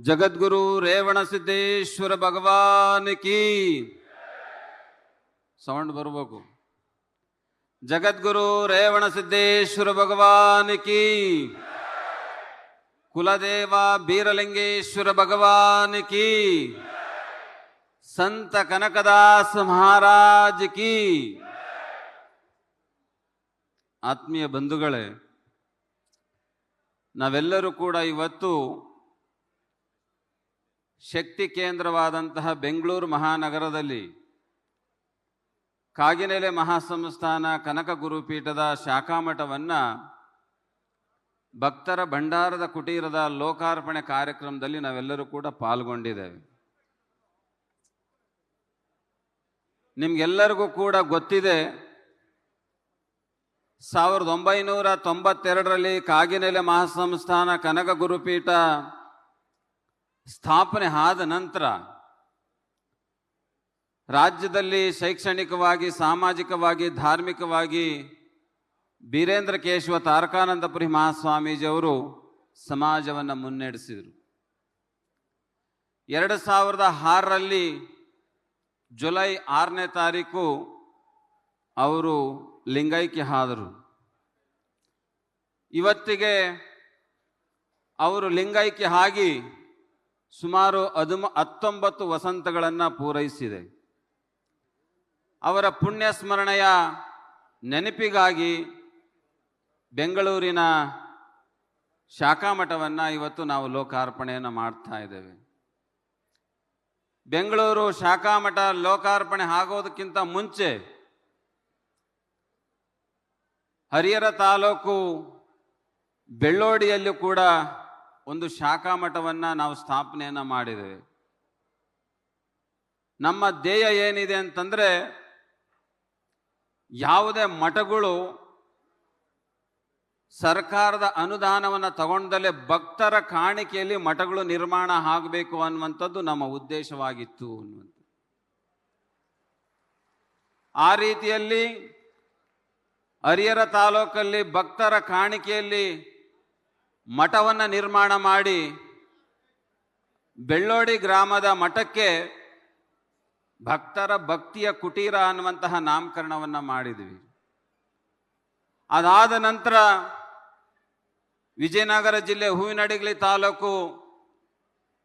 ಜಗದ್ಗುರು ರೇವಣ ಸಿದ್ದೇಶ್ವರ ಭಗವಾನ್ ಕೀ. ಸೌಂಡ್ ಬರಬೇಕು. ಜಗದ್ಗುರು ರೇವಣ ಸಿದ್ದೇಶ್ವರ ಭಗವಾನ್ ಕಿ. ಕುಲದೇವ ಬೀರಲಿಂಗೇಶ್ವರ ಭಗವಾನ್ ಕಿ. ಸಂತ ಕನಕದಾಸ ಮಹಾರಾಜ್ ಕಿ. ಆತ್ಮೀಯ ಬಂಧುಗಳೇ, ನಾವೆಲ್ಲರೂ ಕೂಡ ಇವತ್ತು ಶಕ್ತಿ ಕೇಂದ್ರವಾದಂತಹ ಬೆಂಗಳೂರು ಮಹಾನಗರದಲ್ಲಿ ಕಾಗಿನೆಲೆ ಮಹಾಸಂಸ್ಥಾನ ಕನಕ ಗುರುಪೀಠದ ಶಾಖಾಮಠವನ್ನು ಭಕ್ತರ ಭಂಡಾರದ ಕುಟೀರದ ಲೋಕಾರ್ಪಣೆ ಕಾರ್ಯಕ್ರಮದಲ್ಲಿ ನಾವೆಲ್ಲರೂ ಕೂಡ ಪಾಲ್ಗೊಂಡಿದ್ದೇವೆ. ನಿಮಗೆಲ್ಲರಿಗೂ ಕೂಡ ಗೊತ್ತಿದೆ, ಸಾವಿರದ ಒಂಬೈನೂರ ತೊಂಬತ್ತೆರಡರಲ್ಲಿ ಕಾಗಿನೆಲೆ ಮಹಾಸಂಸ್ಥಾನ ಕನಕ ಗುರುಪೀಠ ಸ್ಥಾಪನೆ ಆದ ನಂತರ ರಾಜ್ಯದಲ್ಲಿ ಶೈಕ್ಷಣಿಕವಾಗಿ, ಸಾಮಾಜಿಕವಾಗಿ, ಧಾರ್ಮಿಕವಾಗಿ ಬೀರೇಂದ್ರ ಕೇಶವ ತಾರಕಾನಂದಪುರಿ ಮಹಾಸ್ವಾಮೀಜಿಯವರು ಸಮಾಜವನ್ನು ಮುನ್ನಡೆಸಿದರು. ಎರಡು ಸಾವಿರದ ಆರರಲ್ಲಿ ಜುಲೈ ಆರನೇ ತಾರೀಕು ಅವರು ಲಿಂಗೈಕ್ಯ ಆದರು. ಇವತ್ತಿಗೆ ಅವರು ಲಿಂಗೈಕ್ಯ ಆಗಿ ಸುಮಾರು ಹದಿಮ, ಹತ್ತೊಂಬತ್ತು ವಸಂತಗಳನ್ನು ಪೂರೈಸಿದೆ. ಅವರ ಪುಣ್ಯ ಸ್ಮರಣೆಯ ನೆನಪಿಗಾಗಿ ಬೆಂಗಳೂರಿನ ಶಾಖಾಮಠವನ್ನು ಇವತ್ತು ನಾವು ಲೋಕಾರ್ಪಣೆಯನ್ನು ಮಾಡ್ತಾ ಇದ್ದೇವೆ. ಬೆಂಗಳೂರು ಶಾಖಾಮಠ ಲೋಕಾರ್ಪಣೆ ಆಗೋದಕ್ಕಿಂತ ಮುಂಚೆ ಹರಿಹರ ತಾಲೂಕು ಬೆಳ್ಳೋಡಿಯಲ್ಲೂ ಕೂಡ ಒಂದು ಶಾಖಾ ಮಠವನ್ನು ನಾವು ಸ್ಥಾಪನೆಯನ್ನು ಮಾಡಿದ್ದೇವೆ. ನಮ್ಮ ಧ್ಯೇಯ ಏನಿದೆ ಅಂತಂದರೆ, ಯಾವುದೇ ಮಠಗಳು ಸರ್ಕಾರದ ಅನುದಾನವನ್ನು ತಗೊಂಡಲ್ಲೇ ಭಕ್ತರ ಕಾಣಿಕೆಯಲ್ಲಿ ಮಠಗಳು ನಿರ್ಮಾಣ ಆಗಬೇಕು ಅನ್ನುವಂಥದ್ದು ನಮ್ಮ ಉದ್ದೇಶವಾಗಿತ್ತು ಅನ್ನುವಂಥ ಆ ರೀತಿಯಲ್ಲಿ ಹರಿಹರ ತಾಲೂಕಲ್ಲಿ ಭಕ್ತರ ಕಾಣಿಕೆಯಲ್ಲಿ ಮಠವನ್ನು ನಿರ್ಮಾಣ ಮಾಡಿ ಬೆಳ್ಳೋಡಿ ಗ್ರಾಮದ ಮಠಕ್ಕೆ ಭಕ್ತರ ಭಕ್ತಿಯ ಕುಟೀರ ಅನ್ನುವಂತಹ ನಾಮಕರಣವನ್ನು ಮಾಡಿದ್ವಿ. ಅದಾದ ನಂತರ ವಿಜಯನಗರ ಜಿಲ್ಲೆ ಹೂವಿನಡಿಗಲಿ ತಾಲೂಕು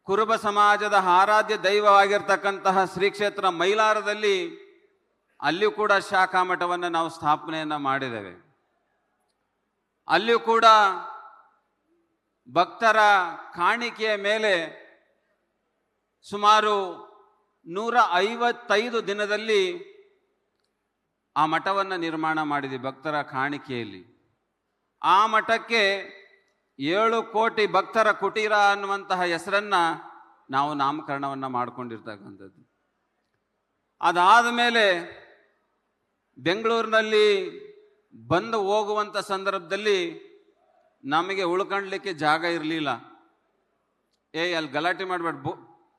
ಕುರುಬ ಸಮಾಜದ ಆರಾಧ್ಯ ದೈವವಾಗಿರ್ತಕ್ಕಂತಹ ಶ್ರೀ ಕ್ಷೇತ್ರ ಮೈಲಾರದಲ್ಲಿ ಅಲ್ಲಿಯೂ ಕೂಡ ಶಾಖಾ ಮಠವನ್ನು ನಾವು ಸ್ಥಾಪನೆಯನ್ನು ಮಾಡಿದ್ದೇವೆ. ಅಲ್ಲಿಯೂ ಕೂಡ ಭಕ್ತರ ಕಾಣಿಕೆಯ ಮೇಲೆ ಸುಮಾರು ನೂರ ಐವತ್ತೈದು ದಿನದಲ್ಲಿ ಆ ಮಠವನ್ನು ನಿರ್ಮಾಣ ಮಾಡಿದೆ ಭಕ್ತರ ಕಾಣಿಕೆಯಲ್ಲಿ. ಆ ಮಠಕ್ಕೆ ಏಳು ಕೋಟಿ ಭಕ್ತರ ಕುಟೀರ ಅನ್ನುವಂತಹ ಹೆಸರನ್ನು ನಾವು ನಾಮಕರಣವನ್ನು ಮಾಡಿಕೊಂಡಿರ್ತಕ್ಕಂಥದ್ದು. ಅದಾದ ಮೇಲೆ ಬೆಂಗಳೂರಿನಲ್ಲಿ ಬಂದು ಹೋಗುವಂಥ ಸಂದರ್ಭದಲ್ಲಿ ನಮಗೆ ಉಳ್ಕೊಂಡ್ಲಿಕ್ಕೆ ಜಾಗ ಇರಲಿಲ್ಲ. ಏ, ಅಲ್ಲಿ ಗಲಾಟೆ ಮಾಡಬೇಡ. ಬು,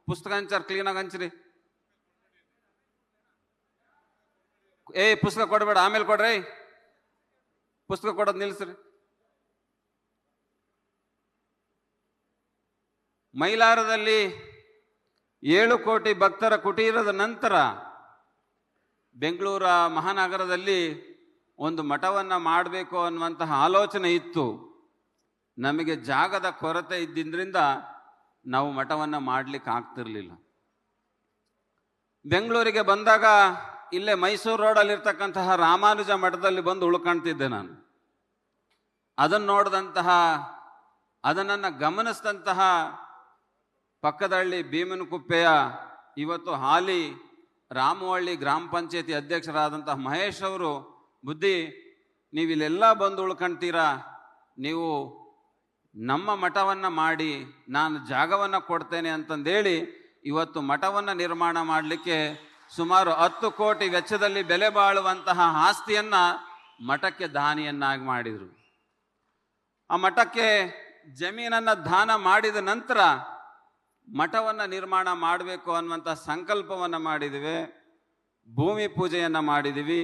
ಪುಸ್ತಕ ಹಂಚಾರ ಕ್ಲೀನಾಗಿ ಹಂಚ್ರಿ. ಏ, ಪುಸ್ತಕ ಕೊಡಬೇಡ, ಆಮೇಲೆ ಕೊಡ್ರಿ. ಪುಸ್ತಕ ಕೊಡೋದು ನಿಲ್ಲಿಸ್ರಿ ಮೈಲಾರದಲ್ಲಿ ಏಳು ಕೋಟಿ ಭಕ್ತರ ಕುಟೀರದ ನಂತರ ಬೆಂಗಳೂರ ಮಹಾನಗರದಲ್ಲಿ ಒಂದು ಮಠವನ್ನು ಮಾಡಬೇಕು ಅನ್ನುವಂತಹ ಆಲೋಚನೆ ಇತ್ತು. ನಮಗೆ ಜಾಗದ ಕೊರತೆ ಇದ್ದಿದ್ದರಿಂದ ನಾವು ಮಠವನ್ನು ಮಾಡಲಿಕ್ಕೆ ಆಗ್ತಿರ್ಲಿಲ್ಲ. ಬೆಂಗಳೂರಿಗೆ ಬಂದಾಗ ಇಲ್ಲೇ ಮೈಸೂರು ರೋಡಲ್ಲಿರ್ತಕ್ಕಂತಹ ರಾಮಾನುಜ ಮಠದಲ್ಲಿ ಬಂದು ಉಳ್ಕೊಳ್ತಿದ್ದೆ ನಾನು. ಅದನ್ನು ನೋಡಿದಂತಹ ಅದನ್ನು ಗಮನಿಸಿದಂತಹ ಪಕ್ಕದಹಳ್ಳಿ ಭೀಮನಕುಪ್ಪೆಯ ಇವತ್ತು ಹಾಲಿ ರಾಮವಳ್ಳಿ ಗ್ರಾಮ ಪಂಚಾಯತಿ ಅಧ್ಯಕ್ಷರಾದಂತಹ ಮಹೇಶ್ ಅವರು, ಬುದ್ಧಿ ನೀವು ಇಲ್ಲೆಲ್ಲ ಬಂದು ಉಳ್ಕೊಳ್ತೀರಾ ನೀವು ನಮ್ಮ ಮಠವನ್ನು ಮಾಡಿ ನಾನು ಜಾಗವನ್ನು ಕೊಡ್ತೇನೆ ಅಂತಂದೇಳಿ ಇವತ್ತು ಮಠವನ್ನು ನಿರ್ಮಾಣ ಮಾಡಲಿಕ್ಕೆ ಸುಮಾರು ಹತ್ತು ಕೋಟಿ ವೆಚ್ಚದಲ್ಲಿ ಬೆಲೆ ಬಾಳುವಂತಹ ಆಸ್ತಿಯನ್ನು ಮಠಕ್ಕೆ ದಾನಿಯನ್ನಾಗಿ ಮಾಡಿದರು. ಆ ಮಠಕ್ಕೆ ಜಮೀನನ್ನು ದಾನ ಮಾಡಿದ ನಂತರ ಮಠವನ್ನು ನಿರ್ಮಾಣ ಮಾಡಬೇಕು ಅನ್ನುವಂಥ ಸಂಕಲ್ಪವನ್ನು ಮಾಡಿದ್ದೀವಿ ಭೂಮಿ ಪೂಜೆಯನ್ನು ಮಾಡಿದ್ದೀವಿ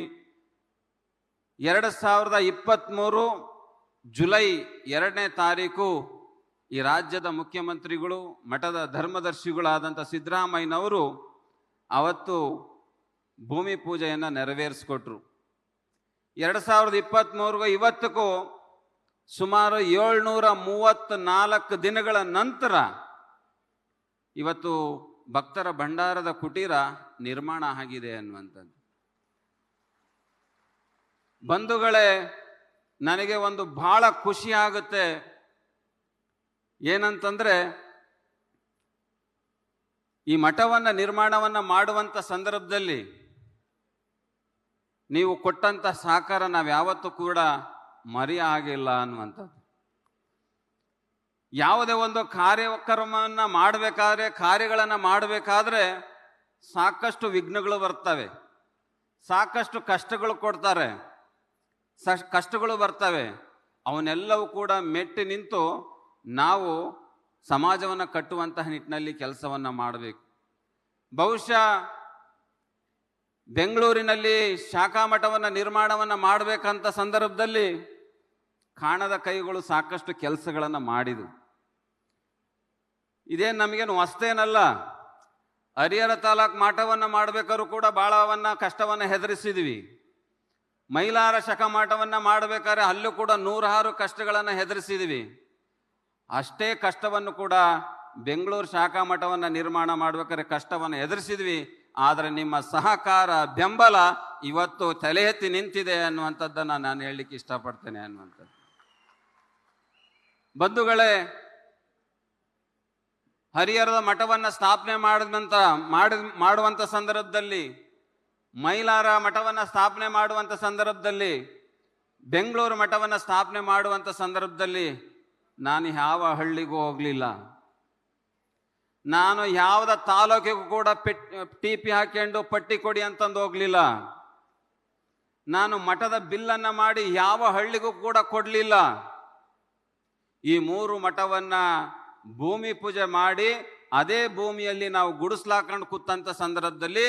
ಎರಡು ಸಾವಿರದ ಇಪ್ಪತ್ತ್ಮೂರು ಜುಲೈ ಎರಡನೇ ತಾರೀಕು ಈ ರಾಜ್ಯದ ಮುಖ್ಯಮಂತ್ರಿಗಳು, ಮಠದ ಧರ್ಮದರ್ಶಿಗಳಾದಂಥ ಸಿದ್ದರಾಮಯ್ಯನವರು ಅವತ್ತು ಭೂಮಿ ಪೂಜೆಯನ್ನು ನೆರವೇರಿಸ್ಕೊಟ್ರು. ಎರಡು ಸಾವಿರದ ಇಪ್ಪತ್ತ್ಮೂರಿಗೂ ಇವತ್ತಕ್ಕೂ ಸುಮಾರು ಏಳ್ನೂರ ಮೂವತ್ತ್ನಾಲ್ಕು ದಿನಗಳ ನಂತರ ಇವತ್ತು ಭಕ್ತರ ಭಂಡಾರದ ಕುಟೀರ ನಿರ್ಮಾಣ ಆಗಿದೆ ಅನ್ನುವಂಥದ್ದು. ಬಂಧುಗಳೇ ನನಗೆ ಒಂದು ಬಹಳ ಖುಷಿ ಆಗುತ್ತೆ. ಏನಂತಂದ್ರೆ, ಈ ಮಠವನ್ನು, ನಿರ್ಮಾಣವನ್ನು ಮಾಡುವಂಥ ಸಂದರ್ಭದಲ್ಲಿ ನೀವು ಕೊಟ್ಟಂತ ಸಹಕಾರ ನಾವು ಯಾವತ್ತೂ ಕೂಡ ಮರಿ ಆಗಿಲ್ಲ ಅನ್ನುವಂಥದ್ದು. ಯಾವುದೇ ಒಂದು ಕಾರ್ಯಕ್ರಮವನ್ನು ಮಾಡಬೇಕಾದ್ರೆ, ಕಾರ್ಯಗಳನ್ನು ಮಾಡಬೇಕಾದ್ರೆ ಸಾಕಷ್ಟು ವಿಘ್ನಗಳು ಬರ್ತವೆ. ಸಾಕಷ್ಟು ಕಷ್ಟಗಳು ಕೊಡ್ತಾರೆ. ಸ ಕಷ್ಟಗಳು ಬರ್ತವೆ. ಅವನ್ನೆಲ್ಲವೂ ಕೂಡ ಮೆಟ್ಟಿ ನಿಂತು ನಾವು ಸಮಾಜವನ್ನು ಕಟ್ಟುವಂತಹ ನಿಟ್ಟಿನಲ್ಲಿ ಕೆಲಸವನ್ನು ಮಾಡಬೇಕು. ಬಹುಶಃ ಬೆಂಗಳೂರಿನಲ್ಲಿ ಶಾಖಾ ಮಠವನ್ನು ನಿರ್ಮಾಣವನ್ನು ಮಾಡಬೇಕಂತ ಸಂದರ್ಭದಲ್ಲಿ ಕಾಣದ ಕೈಗಳು ಸಾಕಷ್ಟು ಕೆಲಸಗಳನ್ನು ಮಾಡಿದವು ಇದೇನು ನಮಗೇನು ಹೊಸ್ತೇನಲ್ಲ. ಹರಿಹರ ತಾಲೂಕು ಮಠವನ್ನು ಮಾಡಬೇಕಾದ್ರೂ ಕೂಡ ಭಾಳವನ್ನು ಕಷ್ಟವನ್ನು ಹೆದರಿಸಿದ್ವಿ. ಮೈಲಾರ ಶಕ ಮಠವನ್ನು ಮಾಡಬೇಕಾದ್ರೆ ಅಲ್ಲೂ ಕೂಡ ನೂರಾರು ಕಷ್ಟಗಳನ್ನು ಹೆದರಿಸಿದ್ವಿ. ಅಷ್ಟೇ ಕಷ್ಟವನ್ನು ಕೂಡ ಬೆಂಗಳೂರು ಶಾಖಾ ಮಠವನ್ನು ನಿರ್ಮಾಣ ಮಾಡಬೇಕಾದ್ರೆ ಕಷ್ಟವನ್ನು ಎದುರಿಸಿದ್ವಿ ಆದರೆ ನಿಮ್ಮ ಸಹಕಾರ ಬೆಂಬಲ ಇವತ್ತು ತಲೆ ಎತ್ತಿ ನಿಂತಿದೆ ಅನ್ನುವಂಥದ್ದನ್ನು ನಾನು ಹೇಳಲಿಕ್ಕೆ ಇಷ್ಟಪಡ್ತೇನೆ ಅನ್ನುವಂಥದ್ದು. ಬಂಧುಗಳೇ, ಹರಿಹರದ ಮಠವನ್ನು ಸ್ಥಾಪನೆ ಮಾಡಿದಂಥ ಮಾಡಿ ಮಾಡುವಂಥ ಸಂದರ್ಭದಲ್ಲಿ ಮೈಲಾರ ಮಠವನ್ನು ಸ್ಥಾಪನೆ ಮಾಡುವಂಥ ಸಂದರ್ಭದಲ್ಲಿ, ಬೆಂಗಳೂರು ಮಠವನ್ನು ಸ್ಥಾಪನೆ ಮಾಡುವಂಥ ಸಂದರ್ಭದಲ್ಲಿ ನಾನು ಯಾವ ಹಳ್ಳಿಗೂ ಹೋಗಲಿಲ್ಲ. ನಾನು ಯಾವುದ ತಾಲೂಕಿಗೂ ಕೂಡ ಪೆಟ್ ಟಿ ಪಿ ಹಾಕ್ಕೊಂಡು ಪಟ್ಟಿ ಕೊಡಿ ಅಂತಂದು ಹೋಗಲಿಲ್ಲ. ನಾನು ಮಠದ ಬಿಲ್ಲನ್ನು ಮಾಡಿ ಯಾವ ಹಳ್ಳಿಗೂ ಕೂಡ ಕೊಡಲಿಲ್ಲ. ಈ ಮೂರು ಮಠವನ್ನು ಭೂಮಿ ಪೂಜೆ ಮಾಡಿ, ಅದೇ ಭೂಮಿಯಲ್ಲಿ ನಾವು ಗುಡಿಸ್ಲಾಕೊಂಡು ಕೂತಂಥ ಸಂದರ್ಭದಲ್ಲಿ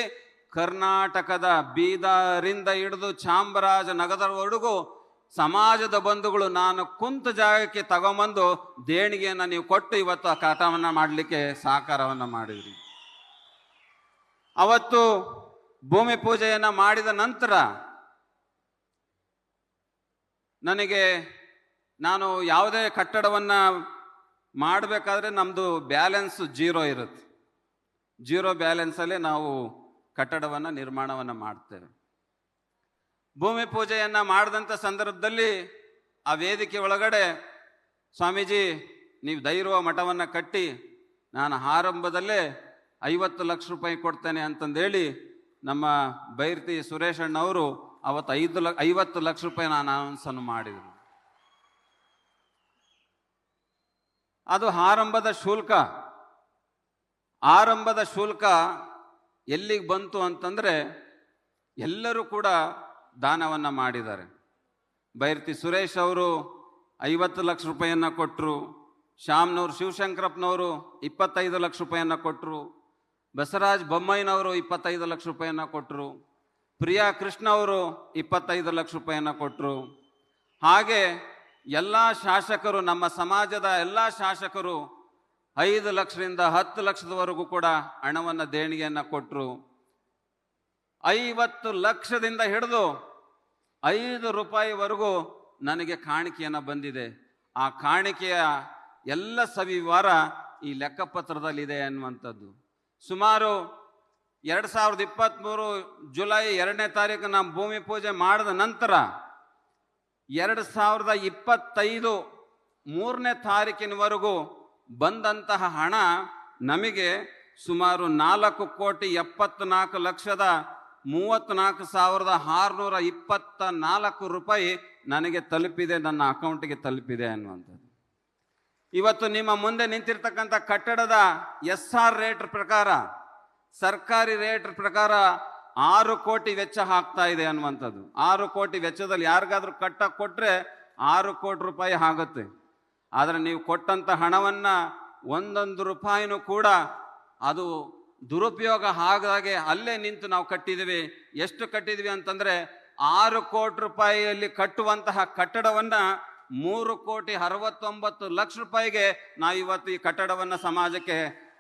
ಕರ್ನಾಟಕದ ಬೀದರಿಂದ ಹಿಡಿದು ಚಾಮರಾಜ ನಗರದವರೆಗೂ ಸಮಾಜದ ಬಂಧುಗಳು ನಾನು ಕುಂತ ಜಾಗಕ್ಕೆ ತಗೊಂಬಂದು ದೇಣಿಗೆಯನ್ನು ನೀವು ಕೊಟ್ಟು ಇವತ್ತು ಆ ಕಟವನ್ನ ಮಾಡಲಿಕ್ಕೆ ಸಹಕಾರವನ್ನು ಮಾಡಿದ್ರಿ. ಅವತ್ತು ಭೂಮಿ ಪೂಜೆಯನ್ನು ಮಾಡಿದ ನಂತರ ನನಗೆ ನಾನು ಯಾವುದೇ ಕಟ್ಟಡವನ್ನು ಮಾಡಬೇಕಾದ್ರೆ ನಮ್ಮದು ಬ್ಯಾಲೆನ್ಸ್ ಜೀರೋ ಇರುತ್ತೆ. ಜೀರೋ ಬ್ಯಾಲೆನ್ಸಲ್ಲೇ ನಾವು ಕಟ್ಟಡವನ್ನು ನಿರ್ಮಾಣವನ್ನು ಮಾಡ್ತೇವೆ. ಭೂಮಿ ಪೂಜೆಯನ್ನು ಮಾಡಿದಂಥ ಸಂದರ್ಭದಲ್ಲಿ ಆ ವೇದಿಕೆ ಒಳಗಡೆ ಸ್ವಾಮೀಜಿ ನೀವು ಧೈರ್ಯ ಮಠವನ್ನು ಕಟ್ಟಿ ನಾನು ಆರಂಭದಲ್ಲೇ ಐವತ್ತು ಲಕ್ಷ ರೂಪಾಯಿ ಕೊಡ್ತೇನೆ ಅಂತಂದೇಳಿ ನಮ್ಮ ಬೈರ್ತಿ ಸುರೇಶಣ್ಣವರು ಅವತ್ತು ಐದು ಲ, ಐವತ್ತು ಲಕ್ಷ ರೂಪಾಯಿ ನಾನು ಅನೌನ್ಸನ್ನು ಮಾಡಿದರು. ಅದು ಆರಂಭದ ಶುಲ್ಕ ಆರಂಭದ ಶುಲ್ಕ ಎಲ್ಲಿಗೆ ಬಂತು ಅಂತಂದರೆ ಎಲ್ಲರೂ ಕೂಡ ದಾನವನ್ನು ಮಾಡಿದ್ದಾರೆ. ಬೈರ್ತಿ ಸುರೇಶ್ ಅವರು ಐವತ್ತು ಲಕ್ಷ ರೂಪಾಯಿಯನ್ನು ಕೊಟ್ಟರು ಶ್ಯಾಮ್ನವ್ರು ಶಿವಶಂಕರಪ್ಪನವರು ಇಪ್ಪತ್ತೈದು ಲಕ್ಷ ರೂಪಾಯಿಯನ್ನು ಕೊಟ್ಟರು ಬಸವರಾಜ್ ಬೊಮ್ಮಯ್ಯನವರು ಇಪ್ಪತ್ತೈದು ಲಕ್ಷ ರೂಪಾಯಿಯನ್ನು ಕೊಟ್ಟರು ಪ್ರಿಯಾ ಕೃಷ್ಣ ಅವರು ಇಪ್ಪತ್ತೈದು ಲಕ್ಷ ರೂಪಾಯಿಯನ್ನು ಕೊಟ್ಟರು ಹಾಗೆ ಎಲ್ಲ ಶಾಸಕರು, ನಮ್ಮ ಸಮಾಜದ ಎಲ್ಲ ಶಾಸಕರು ಐದು ಲಕ್ಷದಿಂದ ಹತ್ತು ಲಕ್ಷದವರೆಗೂ ಕೂಡ ಹಣವನ್ನು ದೇಣಿಗೆಯನ್ನು ಕೊಟ್ಟರು ಐವತ್ತು ಲಕ್ಷದಿಂದ ಹಿಡಿದು ಐದು ರೂಪಾಯಿವರೆಗೂ ನನಗೆ ಕಾಣಿಕೆಯನ್ನು ಬಂದಿದೆ. ಆ ಕಾಣಿಕೆಯ ಎಲ್ಲ ಸವಿವಾರ ಈ ಲೆಕ್ಕಪತ್ರದಲ್ಲಿದೆ ಅನ್ನುವಂಥದ್ದು. ಸುಮಾರು ಎರಡು ಸಾವಿರದ ಇಪ್ಪತ್ತ್ಮೂರು ಜುಲೈ ಎರಡನೇ ತಾರೀಕು ನಾವು ಭೂಮಿ ಪೂಜೆ ಮಾಡಿದ ನಂತರ ಎರಡು ಸಾವಿರದ ಇಪ್ಪತ್ತೈದು ಮೂರನೇ ತಾರೀಕಿನವರೆಗೂ ಬಂದಂತಹ ಹಣ ನಮಗೆ ಸುಮಾರು ನಾಲ್ಕು ಕೋಟಿ ಎಪ್ಪತ್ನಾಲ್ಕು ಲಕ್ಷದ ಮೂವತ್ತ್ನಾಲ್ಕು ಸಾವಿರದ ಆರುನೂರ ಇಪ್ಪತ್ತ ನಾಲ್ಕು ರೂಪಾಯಿ ನನಗೆ ತಲುಪಿದೆ, ನನ್ನ ಅಕೌಂಟಿಗೆ ತಲುಪಿದೆ ಅನ್ನುವಂಥದ್ದು. ಇವತ್ತು ನಿಮ್ಮ ಮುಂದೆ ನಿಂತಿರ್ತಕ್ಕಂಥ ಕಟ್ಟಡದ ಎಸ್ ಆರ್ ರೇಟ್ ಪ್ರಕಾರ, ಸರ್ಕಾರಿ ರೇಟ್ ಪ್ರಕಾರ ಆರು ಕೋಟಿ ವೆಚ್ಚ ಹಾಕ್ತಾ ಇದೆ ಅನ್ನುವಂಥದ್ದು. ಆರು ಕೋಟಿ ವೆಚ್ಚದಲ್ಲಿ ಯಾರಿಗಾದ್ರೂ ಕಟ್ಟ ಕೊಟ್ರೆ ಆರು ಕೋಟಿ ರೂಪಾಯಿ ಆಗುತ್ತೆ. ಆದರೆ ನೀವು ಕೊಟ್ಟಂಥ ಹಣವನ್ನು ಒಂದೊಂದು ರೂಪಾಯಿನೂ ಕೂಡ ಅದು ದುರುಪಯೋಗ ಆಗದಾಗೆ ಅಲ್ಲೇ ನಿಂತು ನಾವು ಕಟ್ಟಿದ್ದೀವಿ. ಎಷ್ಟು ಕಟ್ಟಿದ್ವಿ ಅಂತಂದರೆ ಆರು ಕೋಟಿ ರೂಪಾಯಿಯಲ್ಲಿ ಕಟ್ಟುವಂತಹ ಕಟ್ಟಡವನ್ನು ಮೂರು ಕೋಟಿ ಅರವತ್ತೊಂಬತ್ತು ಲಕ್ಷ ರೂಪಾಯಿಗೆ ನಾವು ಇವತ್ತು ಈ ಕಟ್ಟಡವನ್ನು ಸಮಾಜಕ್ಕೆ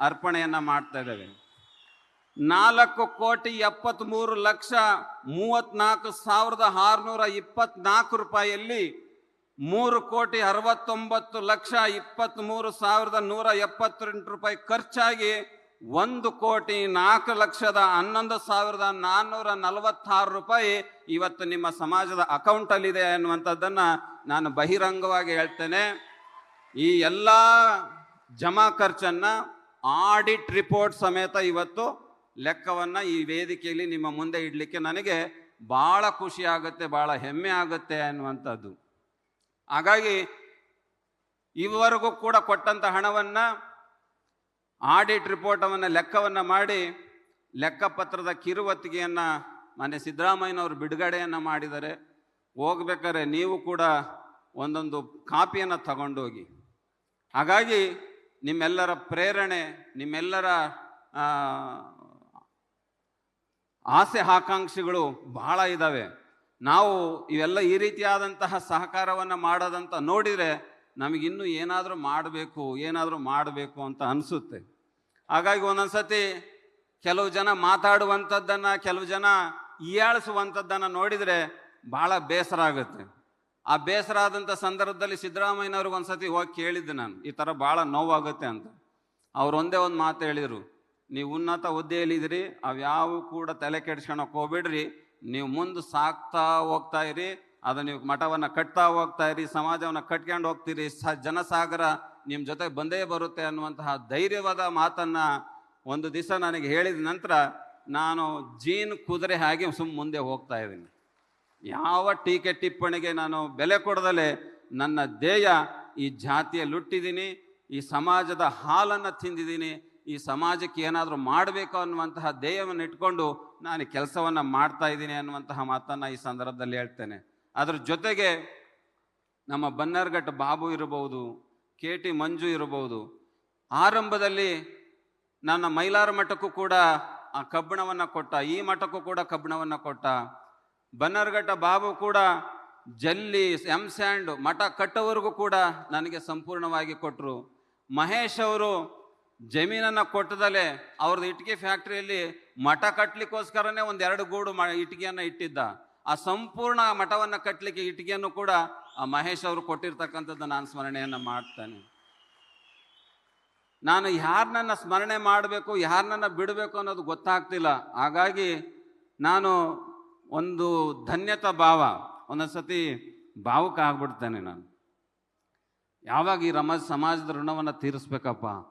ಅರ್ಪಣೆಯನ್ನು ಮಾಡ್ತಾ ಇದ್ದೇವೆ. ನಾಲ್ಕು ಕೋಟಿ ಎಪ್ಪತ್ತ್ಮೂರು ಲಕ್ಷ ಮೂವತ್ನಾಲ್ಕು ಸಾವಿರದ ಆರುನೂರ ಇಪ್ಪತ್ನಾಲ್ಕು ರೂಪಾಯಿಯಲ್ಲಿ ಮೂರು ಕೋಟಿ ಅರವತ್ತೊಂಬತ್ತು ಲಕ್ಷ ಇಪ್ಪತ್ತ್ಮೂರು ಸಾವಿರದ ನೂರ ಎಪ್ಪತ್ತೆಂಟು ರೂಪಾಯಿ ಖರ್ಚಾಗಿ ಒಂದು ಕೋಟಿ ನಾಲ್ಕು ಲಕ್ಷದ ಹನ್ನೊಂದು ಸಾವಿರದ ನಾನ್ನೂರ ನಲವತ್ತಾರು ರೂಪಾಯಿ ಇವತ್ತು ನಿಮ್ಮ ಸಮಾಜದ ಅಕೌಂಟಲ್ಲಿದೆ ಅನ್ನುವಂಥದ್ದನ್ನು ನಾನು ಬಹಿರಂಗವಾಗಿ ಹೇಳ್ತೇನೆ. ಈ ಎಲ್ಲ ಜಮಾ ಖರ್ಚನ್ನು ಆಡಿಟ್ ರಿಪೋರ್ಟ್ ಸಮೇತ ಇವತ್ತು ಲೆಕ್ಕವನ್ನು ಈ ವೇದಿಕೆಯಲ್ಲಿ ನಿಮ್ಮ ಮುಂದೆ ಇಡಲಿಕ್ಕೆ ನನಗೆ ಭಾಳ ಖುಷಿ ಆಗುತ್ತೆ, ಭಾಳ ಹೆಮ್ಮೆ ಆಗುತ್ತೆ ಅನ್ನುವಂಥದ್ದು. ಹಾಗಾಗಿ ಇವರೆಗೂ ಕೂಡ ಕೊಟ್ಟಂಥ ಹಣವನ್ನು ಆಡಿಟ್ ರಿಪೋರ್ಟವನ್ನು ಲೆಕ್ಕವನ್ನು ಮಾಡಿ ಲೆಕ್ಕಪತ್ರದ ಕಿರುವತ್ತಿಗೆಯನ್ನು ಮಾನ್ಯ ಸಿದ್ದರಾಮಯ್ಯನವರು ಬಿಡುಗಡೆಯನ್ನು ಮಾಡಿದರೆ ಹೋಗ್ಬೇಕಾದ್ರೆ ನೀವು ಕೂಡ ಒಂದೊಂದು ಕಾಪಿಯನ್ನು ತಗೊಂಡೋಗಿ. ಹಾಗಾಗಿ ನಿಮ್ಮೆಲ್ಲರ ಪ್ರೇರಣೆ, ನಿಮ್ಮೆಲ್ಲರ ಆಸೆ, ಆಕಾಂಕ್ಷೆಗಳು ಬಹಳ ಇದ್ದಾವೆ ನಾವು ಇವೆಲ್ಲ ಈ ರೀತಿಯಾದಂತಹ ಸಹಕಾರವನ್ನು ಮಾಡೋದಂತ ನೋಡಿದರೆ ನಮಗಿನ್ನೂ ಏನಾದರೂ ಮಾಡಬೇಕು ಏನಾದರೂ ಮಾಡಬೇಕು ಅಂತ ಅನಿಸುತ್ತೆ. ಹಾಗಾಗಿ ಒಂದೊಂದು ಸತಿ ಕೆಲವು ಜನ ಮಾತಾಡುವಂಥದ್ದನ್ನು ಕೆಲವು ಜನ ಹೀಯಾಳಿಸುವಂಥದ್ದನ್ನು ನೋಡಿದರೆ ಭಾಳ ಬೇಸರ ಆಗುತ್ತೆ. ಆ ಬೇಸರ ಆದಂಥ ಸಂದರ್ಭದಲ್ಲಿ ಸಿದ್ದರಾಮಯ್ಯನವ್ರಿಗೆ ಒಂದ್ಸತಿ ಹೋಗಿ ಕೇಳಿದ್ದೆ ನಾನು, ಈ ಥರ ಭಾಳ ನೋವಾಗುತ್ತೆ ಅಂತ. ಅವ್ರು ಒಂದೇ ಒಂದು ಮಾತು ಹೇಳಿದರು, ನೀವು ಉನ್ನತ ಹುದ್ದೆಯಲ್ಲಿದ್ದೀರಿ ಅವ್ಯಾವು ಕೂಡ ತಲೆ ಕೆಡ್ಸ್ಕೊಳಕ್ಕೆ ಹೋಗ್ಬೇಡ್ರಿ ನೀವು ಮುಂದೆ ಸಾಕ್ತಾ ಹೋಗ್ತಾ ಇರಿ, ಅದು ನೀವು ಮಠವನ್ನು ಕಟ್ತಾ ಹೋಗ್ತಾ ಇರಿ, ಸಮಾಜವನ್ನು ಕಟ್ಕೊಂಡು ಹೋಗ್ತೀರಿ, ಸ ಜನಸಾಗರ ನಿಮ್ಮ ಜೊತೆ ಬಂದೇ ಬರುತ್ತೆ ಅನ್ನುವಂತಹ ಧೈರ್ಯವಾದ ಮಾತನ್ನು ಒಂದು ದಿವಸ ನನಗೆ ಹೇಳಿದ ನಂತರ ನಾನು ಜೀನ್ ಕುದುರೆ ಹಾಗೆ ಸುಮ್ಮ ಮುಂದೆ ಹೋಗ್ತಾ ಇದ್ದೀನಿ. ಯಾವ ಟೀಕೆ ಟಿಪ್ಪಣಿಗೆ ನಾನು ಬೆಲೆ ಕೊಡದಲೆ ನನ್ನ ಧ್ಯೇಯ ಈ ಜಾತಿಯ ಲುಟ್ಟಿದ್ದೀನಿ ಈ ಸಮಾಜದ ಹಾಲನ್ನು ತಿಂದಿದ್ದೀನಿ ಈ ಸಮಾಜಕ್ಕೆ ಏನಾದರೂ ಮಾಡಬೇಕು ಅನ್ನುವಂತಹ ಧ್ಯೇಯವನ್ನು ಇಟ್ಕೊಂಡು ನಾನು ಕೆಲಸವನ್ನು ಮಾಡ್ತಾ ಇದ್ದೀನಿ ಅನ್ನುವಂತಹ ಮಾತನ್ನು ಈ ಸಂದರ್ಭದಲ್ಲಿ ಹೇಳ್ತೇನೆ. ಅದರ ಜೊತೆಗೆ ನಮ್ಮ ಬನ್ನರ್ಘಟ್ಟ ಬಾಬು ಇರಬಹುದು ಕೆ ಟಿ ಮಂಜು ಇರಬಹುದು, ಆರಂಭದಲ್ಲಿ ನನ್ನ ಮೈಲಾರ ಮಠಕ್ಕೂ ಕೂಡ ಆ ಕಬ್ಬಣವನ್ನು ಕೊಟ್ಟ, ಈ ಮಠಕ್ಕೂ ಕೂಡ ಕಬ್ಬಣವನ್ನು ಕೊಟ್ಟ, ಬನ್ನರ್ಘಟ್ಟ ಬಾಬು ಕೂಡ ಜಲ್ಲಿ ಎಂ ಸ್ಯಾಂಡ್ ಮಠ ಕಟ್ಟೋವರೆಗೂ ಕೂಡ ನನಗೆ ಸಂಪೂರ್ಣವಾಗಿ ಕೊಟ್ಟರು ಮಹೇಶ್ ಅವರು ಜಮೀನನ್ನು ಕೊಟ್ಟದಲ್ಲೇ ಅವ್ರದ್ದು ಇಟ್ಟಿಗೆ ಫ್ಯಾಕ್ಟ್ರಿಯಲ್ಲಿ ಮಠ ಕಟ್ಟಲಿಕ್ಕೋಸ್ಕರನೇ ಒಂದು ಎರಡು ಗೂಡು ಮ, ಇಟ್ಟಿಗೆಯನ್ನು ಇಟ್ಟಿದ್ದ. ಆ ಸಂಪೂರ್ಣ ಮಠವನ್ನು ಕಟ್ಟಲಿಕ್ಕೆ ಇಟ್ಟಿಗೆಯನ್ನು ಕೂಡ ಆ ಮಹೇಶ್ ಅವರು ಕೊಟ್ಟಿರ್ತಕ್ಕಂಥದ್ದು ನಾನು ಸ್ಮರಣೆಯನ್ನು ಮಾಡ್ತೇನೆ. ನಾನು ಯಾರನ್ನ ಸ್ಮರಣೆ ಮಾಡಬೇಕು ಯಾರನ್ನ ಬಿಡಬೇಕು ಅನ್ನೋದು ಗೊತ್ತಾಗ್ತಿಲ್ಲ. ಹಾಗಾಗಿ ನಾನು ಒಂದು ಧನ್ಯತಾ ಭಾವ, ಒಂದೊಂದ್ಸತಿ ಭಾವುಕ ಆಗ್ಬಿಡ್ತೇನೆ ನಾನು. ಯಾವಾಗ ಈ ರಮ, ಸಮಾಜದ ಋಣವನ್ನು ತೀರಿಸ್ಬೇಕಪ್ಪ?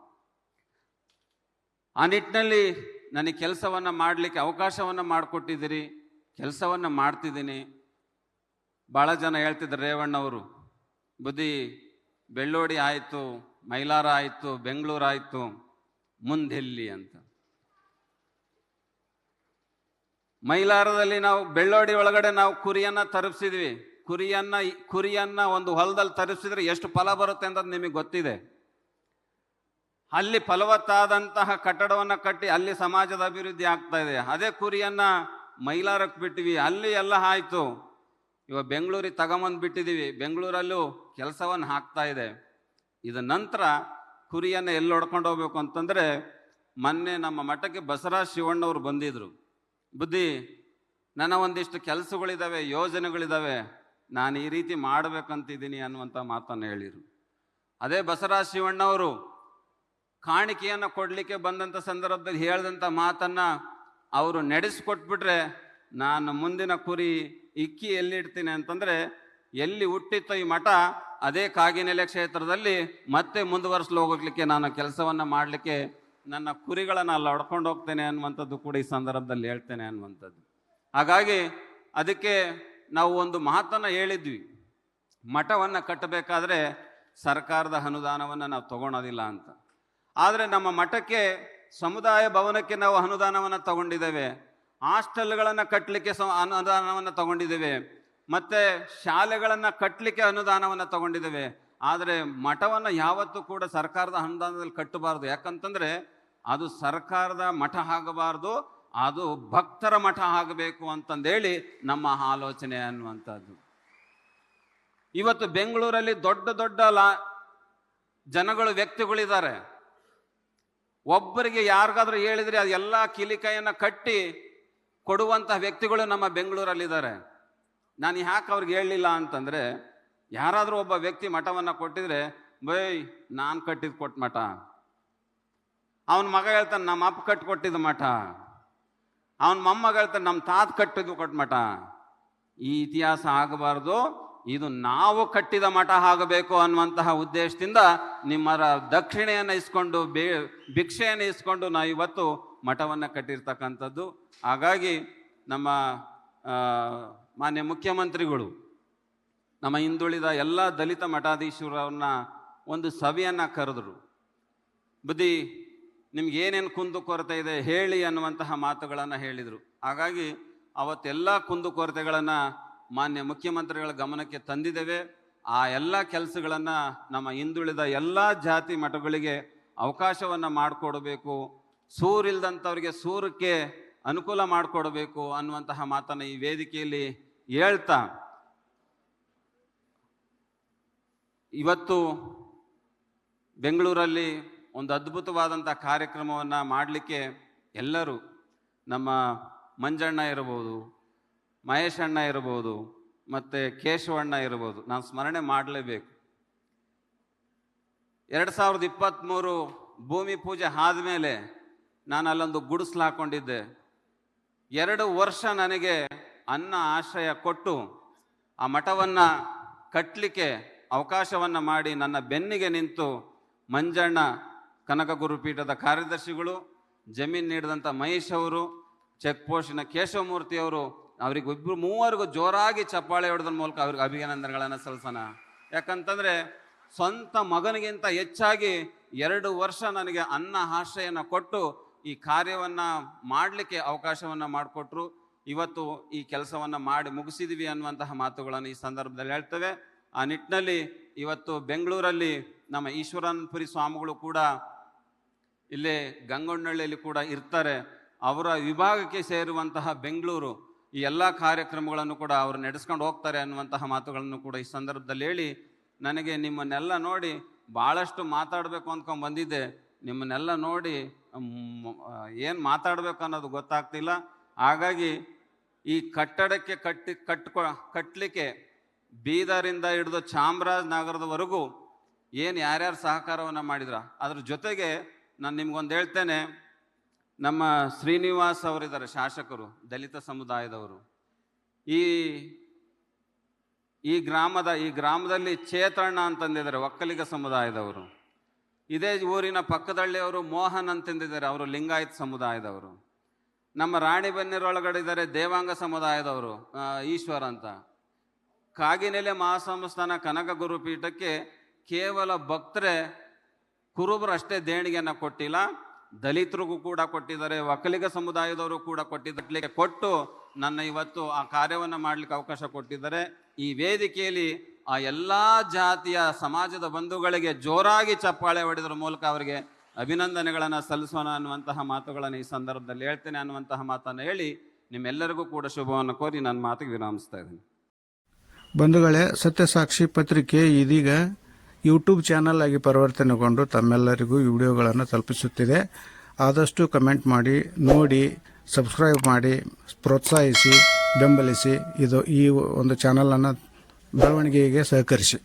ಆ ನಿಟ್ಟಿನಲ್ಲಿ ನನಗೆ ಕೆಲಸವನ್ನು ಮಾಡಲಿಕ್ಕೆ ಅವಕಾಶವನ್ನು ಮಾಡಿಕೊಟ್ಟಿದ್ದೀರಿ, ಕೆಲಸವನ್ನು ಮಾಡ್ತಿದ್ದೀನಿ. ಭಾಳ ಜನ ಹೇಳ್ತಿದ್ರು, ರೇವಣ್ಣವರು, ಬುದ್ಧಿ ಬೆಳ್ಳೋಡಿ ಆಯಿತು, ಮೈಲಾರ ಆಯಿತು, ಬೆಂಗಳೂರು ಆಯಿತು ಮುಂದೆಲ್ಲಿ ಅಂತ. ಮೈಲಾರದಲ್ಲಿ ನಾವು ಬೆಳ್ಳೋಡಿ ಒಳಗಡೆ ನಾವು ಕುರಿಯನ್ನು ತರಿಸಿದ್ವಿ. ಕುರಿಯನ್ನ ಕುರಿಯನ್ನ ಒಂದು ಹೊಲದಲ್ಲಿ ತರಿಸಿದ್ರೆ ಎಷ್ಟು ಫಲ ಬರುತ್ತೆ ಅಂತ ನಿಮಗೆ ಗೊತ್ತಿದೆ. ಅಲ್ಲಿ ಫಲವತ್ತಾದಂತಹ ಕಟ್ಟಡವನ್ನು ಕಟ್ಟಿ ಅಲ್ಲಿ ಸಮಾಜದ ಅಭಿವೃದ್ಧಿ ಆಗ್ತಾ ಇದೆ. ಅದೇ ಕುರಿಯನ್ನು ಮೈಲಾರಕ್ಕೆ ಬಿಟ್ಟಿವಿ. ಅಲ್ಲಿ ಎಲ್ಲ ಆಯಿತು. ಇವಾಗ ಬೆಂಗಳೂರಿಗೆ ತಗೊಂಬಂದು ಬಿಟ್ಟಿದ್ದೀವಿ ಬೆಂಗಳೂರಲ್ಲೂ ಕೆಲಸವನ್ನು ಹಾಕ್ತಾ ಇದೆ. ಇದ ನಂತರ ಕುರಿಯನ್ನು ಎಲ್ಲಿ ಹೊಡ್ಕೊಂಡು ಹೋಗ್ಬೇಕು ಅಂತಂದರೆ ಮೊನ್ನೆ ನಮ್ಮ ಮಠಕ್ಕೆ ಬಸವರಾಜ್ ಶಿವಣ್ಣವ್ರು ಬಂದಿದ್ದರು ಬುದ್ಧಿ, ನನ್ನ ಒಂದಿಷ್ಟು ಕೆಲಸಗಳಿದ್ದಾವೆ ಯೋಜನೆಗಳಿದ್ದಾವೆ ನಾನು ಈ ರೀತಿ ಮಾಡಬೇಕಂತಿದ್ದೀನಿ ಅನ್ನುವಂಥ ಮಾತನ್ನು ಹೇಳಿದರು. ಅದೇ ಬಸವರಾಜ್ ಶಿವಣ್ಣವರು ಕಾಣಿಕೆಯನ್ನು ಕೊಡಲಿಕ್ಕೆ ಬಂದಂಥ ಸಂದರ್ಭದಲ್ಲಿ ಹೇಳಿದಂಥ ಮಾತನ್ನು ಅವರು ನಡೆಸಿಕೊಟ್ಬಿಟ್ರೆ ನಾನು ಮುಂದಿನ ಕುರಿ ಇಕ್ಕಿ ಎಲ್ಲಿಡ್ತೀನಿ ಅಂತಂದರೆ ಎಲ್ಲಿ ಹುಟ್ಟಿತ್ತು ಈ ಮಠ, ಅದೇ ಕಾಗಿನೆಲೆ ಕ್ಷೇತ್ರದಲ್ಲಿ ಮತ್ತೆ ಮುಂದುವರೆಸಲು ಹೋಗಲಿಕ್ಕೆ ನಾನು ಕೆಲಸವನ್ನು ಮಾಡಲಿಕ್ಕೆ ನನ್ನ ಕುರಿಗಳನ್ನು ಅಲ್ಲಿ ಹೊಡ್ಕೊಂಡು ಹೋಗ್ತೇನೆ ಅನ್ನುವಂಥದ್ದು ಕೂಡ ಈ ಸಂದರ್ಭದಲ್ಲಿ ಹೇಳ್ತೇನೆ ಅನ್ನುವಂಥದ್ದು. ಹಾಗಾಗಿ ಅದಕ್ಕೆ ನಾವು ಒಂದು ಮಾತನ್ನು ಹೇಳಿದ್ವಿ. ಮಠವನ್ನು ಕಟ್ಟಬೇಕಾದ್ರೆ ಸರ್ಕಾರದ ಅನುದಾನವನ್ನು ನಾವು ತಗೊಳೋದಿಲ್ಲ ಅಂತ. ಆದರೆ ನಮ್ಮ ಮಠಕ್ಕೆ ಸಮುದಾಯ ಭವನಕ್ಕೆ ನಾವು ಅನುದಾನವನ್ನು ತಗೊಂಡಿದ್ದೇವೆ. ಹಾಸ್ಟೆಲ್ಗಳನ್ನು ಕಟ್ಟಲಿಕ್ಕೆ ಸ ಅನುದಾನವನ್ನು ತಗೊಂಡಿದ್ದೇವೆ. ಮತ್ತು ಶಾಲೆಗಳನ್ನು ಕಟ್ಟಲಿಕ್ಕೆ ಅನುದಾನವನ್ನು ತಗೊಂಡಿದ್ದೇವೆ. ಆದರೆ ಮಠವನ್ನು ಯಾವತ್ತೂ ಕೂಡ ಸರ್ಕಾರದ ಅನುದಾನದಲ್ಲಿ ಕಟ್ಟಬಾರ್ದು. ಯಾಕಂತಂದರೆ ಅದು ಸರ್ಕಾರದ ಮಠ ಆಗಬಾರ್ದು, ಅದು ಭಕ್ತರ ಮಠ ಆಗಬೇಕು ಅಂತಂದೇಳಿ ನಮ್ಮ ಆಲೋಚನೆ ಅನ್ನುವಂಥದ್ದು. ಇವತ್ತು ಬೆಂಗಳೂರಲ್ಲಿ ದೊಡ್ಡ ದೊಡ್ಡ ಲಾ ಜನಗಳು ವ್ಯಕ್ತಿಗಳಿದ್ದಾರೆ. ಒಬ್ಬರಿಗೆ ಯಾರಿಗಾದ್ರೂ ಹೇಳಿದ್ರೆ ಅದು ಎಲ್ಲ ಕಿಲಿಕಾಯನ್ನು ಕಟ್ಟಿ ಕೊಡುವಂತಹ ವ್ಯಕ್ತಿಗಳು ನಮ್ಮ ಬೆಂಗಳೂರಲ್ಲಿದ್ದಾರೆ. ನಾನು ಯಾಕೆ ಅವ್ರಿಗೆ ಹೇಳಲಿಲ್ಲ ಅಂತಂದ್ರೆ, ಯಾರಾದರೂ ಒಬ್ಬ ವ್ಯಕ್ತಿ ಮಠವನ್ನು ಕೊಟ್ಟಿದ್ರೆ, ಬೈ, ನಾನು ಕಟ್ಟಿದ್ ಕೊಟ್ಟ ಮಠ. ಅವನ ಮಗ ಹೇಳ್ತಾನೆ, ನಮ್ಮ ಅಪ್ಪ ಕಟ್ಟಿ ಕೊಟ್ಟಿದ್ದು ಮಠ. ಅವನ ಮೊಮ್ಮಗ ಹೇಳ್ತಾನೆ, ನಮ್ಮ ತಾತ ಕಟ್ಟಿದ್ದು ಕೊಟ್ಟ ಮಠ. ಈ ಇತಿಹಾಸ ಆಗಬಾರ್ದು. ಇದು ನಾವು ಕಟ್ಟಿದ ಮಠ ಆಗಬೇಕು ಅನ್ನುವಂತಹ ಉದ್ದೇಶದಿಂದ ನಿಮ್ಮರ ದಕ್ಷಿಣೆಯನ್ನು ಇಸ್ಕೊಂಡು ಬೇ, ಭಿಕ್ಷೆಯನ್ನು ಇಸ್ಕೊಂಡು ನಾವು ಇವತ್ತು ಮಠವನ್ನು ಕಟ್ಟಿರ್ತಕ್ಕಂಥದ್ದು. ಹಾಗಾಗಿ ನಮ್ಮ ಮಾನ್ಯ ಮುಖ್ಯಮಂತ್ರಿಗಳು, ನಮ್ಮ ಹಿಂದುಳಿದ ಎಲ್ಲ ದಲಿತ ಮಠಾಧೀಶರನ್ನ ಒಂದು ಸಭೆಯನ್ನು ಕರೆದರು. ಬುದ್ಧಿ, ನಿಮ್ಗೆ ಏನೇನು ಕುಂದು ಕೊರತೆ ಇದೆ ಹೇಳಿ ಅನ್ನುವಂತಹ ಮಾತುಗಳನ್ನು ಹೇಳಿದರು. ಹಾಗಾಗಿ ಅವತ್ತೆಲ್ಲ ಕುಂದು ಕೊರತೆಗಳನ್ನು ಮಾನ್ಯ ಮುಖ್ಯಮಂತ್ರಿಗಳ ಗಮನಕ್ಕೆ ತಂದಿದ್ದೇವೆ. ಆ ಎಲ್ಲ ಕೆಲಸಗಳನ್ನು ನಮ್ಮ ಹಿಂದುಳಿದ ಎಲ್ಲ ಜಾತಿ ಮಠಗಳಿಗೆ ಅವಕಾಶವನ್ನು ಮಾಡಿಕೊಡಬೇಕು. ಸೂರಿಲ್ದಂಥವ್ರಿಗೆ ಸೂರಕ್ಕೆ ಅನುಕೂಲ ಮಾಡಿಕೊಡಬೇಕು ಅನ್ನುವಂತಹ ಮಾತನ್ನು ಈ ವೇದಿಕೆಯಲ್ಲಿ ಹೇಳ್ತಾ ಇವತ್ತು ಬೆಂಗಳೂರಲ್ಲಿ ಒಂದು ಅದ್ಭುತವಾದಂಥ ಕಾರ್ಯಕ್ರಮವನ್ನು ಮಾಡಲಿಕ್ಕೆ ಎಲ್ಲರೂ ನಮ್ಮ ಮಂಜಣ್ಣ ಇರಬಹುದು ಮಹೇಶ್ ಅಣ್ಣ ಇರ್ಬೋದು, ಮತ್ತು ಕೇಶವಣ್ಣ ಇರ್ಬೋದು. ನಾನು ಸ್ಮರಣೆ ಮಾಡಲೇಬೇಕು. ಎರಡು ಸಾವಿರದ ಇಪ್ಪತ್ತ್ಮೂರು ಭೂಮಿ ಪೂಜೆ ಆದಮೇಲೆ ನಾನು ಅಲ್ಲೊಂದು ಗುಡಿಸ್ಲು ಹಾಕೊಂಡಿದ್ದೆ. ಎರಡು ವರ್ಷ ನನಗೆ ಅನ್ನ ಆಶ್ರಯ ಕೊಟ್ಟು ಆ ಮಠವನ್ನು ಕಟ್ಟಲಿಕ್ಕೆ ಅವಕಾಶವನ್ನು ಮಾಡಿ ನನ್ನ ಬೆನ್ನಿಗೆ ನಿಂತು ಮಂಜಣ್ಣ ಕನಕ ಗುರುಪೀಠದ ಕಾರ್ಯದರ್ಶಿಗಳು, ಜಮೀನು ನೀಡಿದಂಥ ಮಹೇಶ್ ಅವರು, ಚೆಕ್ ಪೋಸ್ಟಿನ ಕೇಶವಮೂರ್ತಿಯವರು ಅವ್ರಿಗೆ ಇಬ್ಬರು ಮೂವರಿಗೂ ಜೋರಾಗಿ ಚಪ್ಪಾಳೆ ಹೊಡೆದ್ರ ಮೂಲಕ ಅವ್ರಿಗೆ ಅಭಿನಂದನೆಗಳನ್ನು ಸಲ್ಲಿಸೋಣ. ಯಾಕಂತಂದರೆ ಸ್ವಂತ ಮಗನಿಗಿಂತ ಹೆಚ್ಚಾಗಿ ಎರಡು ವರ್ಷ ನನಗೆ ಅನ್ನ ಆಶ್ರಯನ ಕೊಟ್ಟು ಈ ಕಾರ್ಯವನ್ನು ಮಾಡಲಿಕ್ಕೆ ಅವಕಾಶವನ್ನು ಮಾಡಿಕೊಟ್ರು. ಇವತ್ತು ಈ ಕೆಲಸವನ್ನು ಮಾಡಿ ಮುಗಿಸಿದ್ವಿ ಅನ್ನುವಂತಹ ಮಾತುಗಳನ್ನು ಈ ಸಂದರ್ಭದಲ್ಲಿ ಹೇಳ್ತೇವೆ. ಆ ನಿಟ್ಟಿನಲ್ಲಿ ಇವತ್ತು ಬೆಂಗಳೂರಲ್ಲಿ ನಮ್ಮ ಈಶ್ವರನ್ಪುರಿ ಸ್ವಾಮಿಗಳು ಕೂಡ ಇಲ್ಲೇ ಗಂಗೊಂಡಳ್ಳಿಯಲ್ಲಿ ಕೂಡ ಇರ್ತಾರೆ. ಅವರ ವಿಭಾಗಕ್ಕೆ ಸೇರುವಂತಹ ಬೆಂಗಳೂರು ಈ ಎಲ್ಲ ಕಾರ್ಯಕ್ರಮಗಳನ್ನು ಕೂಡ ಅವರು ನಡೆಸ್ಕೊಂಡು ಹೋಗ್ತಾರೆ ಅನ್ನುವಂತಹ ಮಾತುಗಳನ್ನು ಕೂಡ ಈ ಸಂದರ್ಭದಲ್ಲಿ ಹೇಳಿ, ನನಗೆ ನಿಮ್ಮನ್ನೆಲ್ಲ ನೋಡಿ ಭಾಳಷ್ಟು ಮಾತಾಡಬೇಕು ಅಂದ್ಕೊಂಡು ಬಂದಿದ್ದೆ. ನಿಮ್ಮನ್ನೆಲ್ಲ ನೋಡಿ ಏನು ಮಾತಾಡಬೇಕು ಅನ್ನೋದು ಗೊತ್ತಾಗ್ತಿಲ್ಲ. ಹಾಗಾಗಿ ಈ ಕಟ್ಟಡಕ್ಕೆ ಕಟ್ಟಿ, ಕಟ್ಕೊ ಕಟ್ಟಲಿಕ್ಕೆ ಬೀದರಿಂದ ಹಿಡಿದು ಚಾಮರಾಜನಗರದವರೆಗೂ ಏನು ಯಾರ್ಯಾರು ಸಹಕಾರವನ್ನು ಮಾಡಿದ್ರ? ಅದ್ರ ಜೊತೆಗೆ ನಾನು ನಿಮ್ಗೊಂದು ಹೇಳ್ತೇನೆ ನಮ್ಮ ಶ್ರೀನಿವಾಸ್ ಅವರಿದ್ದಾರೆ, ಶಾಸಕರು, ದಲಿತ ಸಮುದಾಯದವರು. ಈ ಈ ಗ್ರಾಮದ, ಈ ಗ್ರಾಮದಲ್ಲಿ ಚೇತಣ್ಣ ಅಂತಂದಿದ್ದಾರೆ ಒಕ್ಕಲಿಗ ಸಮುದಾಯದವರು. ಇದೇ ಊರಿನ ಪಕ್ಕದಳ್ಳಿಯವರು ಮೋಹನ್ ಅಂತಂದಿದ್ದಾರೆ ಅವರು ಲಿಂಗಾಯತ್ ಸಮುದಾಯದವರು. ನಮ್ಮ ರಾಣಿಬೆನ್ನೂರೊಳಗಡೆ ಇದ್ದಾರೆ ದೇವಾಂಗ ಸಮುದಾಯದವರು ಈಶ್ವರ ಈಶ್ವರ್ ಅಂತ. ಕಾಗಿನೆಲೆ ಮಹಾಸಂಸ್ಥಾನ ಕನಕ ಗುರುಪೀಠಕ್ಕೆ ಕೇವಲ ಭಕ್ತರೇ ಕುರುಬರು ಅಷ್ಟೇ ದೇಣಿಗೆಯನ್ನು ಕೊಟ್ಟಿಲ್ಲ. ದಲಿತರಿಗೂ ಕೂಡ ಕೊಟ್ಟಿದ್ದಾರೆ ಒಕ್ಕಲಿಗ ಸಮುದಾಯದವರು ಕೂಡ ಕೊಟ್ಟಿದ್ದಕ್ಕೆ ಕೊಟ್ಟು ನನ್ನ ಇವತ್ತು ಆ ಕಾರ್ಯವನ್ನು ಮಾಡಲಿಕ್ಕೆ ಅವಕಾಶ ಕೊಟ್ಟಿದ್ದಾರೆ. ಈ ವೇದಿಕೆಯಲ್ಲಿ ಆ ಎಲ್ಲ ಜಾತಿಯ ಸಮಾಜದ ಬಂಧುಗಳಿಗೆ ಜೋರಾಗಿ ಚಪ್ಪಾಳೆ ಹೊಡೆದ್ರ ಮೂಲಕ ಅವರಿಗೆ ಅಭಿನಂದನೆಗಳನ್ನು ಸಲ್ಲಿಸೋಣ ಅನ್ನುವಂತಹ ಮಾತುಗಳನ್ನು ಈ ಸಂದರ್ಭದಲ್ಲಿ ಹೇಳ್ತೇನೆ ಅನ್ನುವಂತಹ ಮಾತನ್ನು ಹೇಳಿ ನಿಮ್ಮೆಲ್ಲರಿಗೂ ಕೂಡ ಶುಭವನ್ನು ಕೋರಿ ನನ್ನ ಮಾತಿಗೆ ವಿರಾಮಿಸ್ತಾ ಇದ್ದೀನಿ. ಬಂಧುಗಳೇ, ಸತ್ಯಸಾಕ್ಷಿ ಪತ್ರಿಕೆ ಇದೀಗ ಯೂಟ್ಯೂಬ್ ಚಾನಲ್ ಆಗಿ ಪರಿವರ್ತನೆಗೊಂಡು ತಮ್ಮೆಲ್ಲರಿಗೂ ಈ ವಿಡಿಯೋಗಳನ್ನು ತಲುಪಿಸುತ್ತಿದೆ. ಆದಷ್ಟು ಕಮೆಂಟ್ ಮಾಡಿ, ನೋಡಿ, ಸಬ್ಸ್ಕ್ರೈಬ್ ಮಾಡಿ, ಪ್ರೋತ್ಸಾಹಿಸಿ, ಬೆಂಬಲಿಸಿ. ಇದು ಈ ಒಂದು ಚಾನಲನ್ನು ಬೆಳವಣಿಗೆಗೆ ಸಹಕರಿಸಿ.